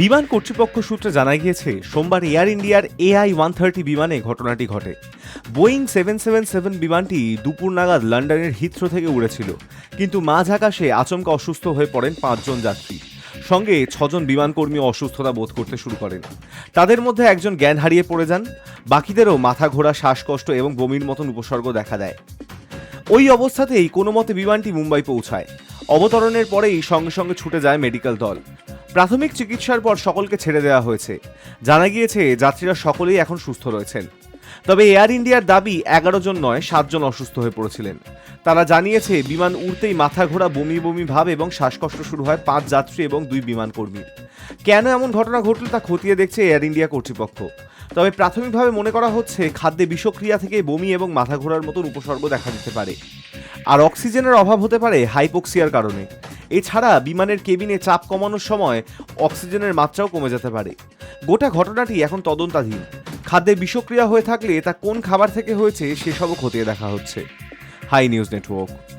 বিমান কর্তৃপক্ষ সূত্রে জানা গিয়েছে, সোমবার এয়ার ইন্ডিয়ার এআই ওয়ান থার্টি বিমানে ঘটনাটি ঘটে। বোয়িং সেভেন সেভেন সেভেন বিমানটি দুপুর নাগাদ লন্ডনের হিথ্রো থেকে উড়েছিল, কিন্তু মাঝ আকাশে আচমকা অসুস্থ হয়ে পড়েন পাঁচজন যাত্রী। সঙ্গে ছজন বিমানকর্মী অসুস্থতা বোধ করতে শুরু করেন। তাদের মধ্যে একজন জ্ঞান হারিয়ে পড়ে যান, বাকিদেরও মাথা ঘোরা শ্বাসকষ্ট এবং বমির মতন উপসর্গ দেখা দেয়। ওই অবস্থাতেই কোনো মতে বিমানটি মুম্বাই পৌঁছায়। অবতরণের পরেই সঙ্গে সঙ্গে ছুটে যায় মেডিকেল দল। প্রাথমিক চিকিৎসার পর সকলকে ছেড়ে দেওয়া হয়েছে। জানা গিয়েছে, যাত্রীরা সকলেই এখন সুস্থ রয়েছেন। তবে এয়ার ইন্ডিয়ার দাবি এগারো জন নয় সাতজন অসুস্থ হয়ে পড়েছিলেন। তারা জানিয়েছে, বিমান উড়তেই মাথা ঘোরা বমি বমি ভাব এবং শ্বাসকষ্ট শুরু হয় পাঁচ যাত্রী এবং দুই বিমান কর্মী। কেন এমন ঘটনা ঘটল তা খতিয়ে দেখছে এয়ার ইন্ডিয়া কর্তৃপক্ষ। তবে প্রাথমিকভাবে মনে করা হচ্ছে, খাদ্যে বিষক্রিয়া থেকে বমি এবং মাথা ঘোরার মতন উপসর্গ দেখা দিতে পারে। আর অক্সিজেনের অভাব হতে পারে হাইপোক্সিয়ার কারণে। এছাড়া বিমানের কেবিনে চাপ কমানোর সময় অক্সিজেনের মাত্রাও কমে যেতে পারে। গোটা ঘটনাটি এখন তদন্তাধীন। খাদ্যে বিষক্রিয়া হয়ে থাকলে তা কোন খাবার থেকে হয়েছে সেসবও খতিয়ে দেখা হচ্ছে। Hi news network.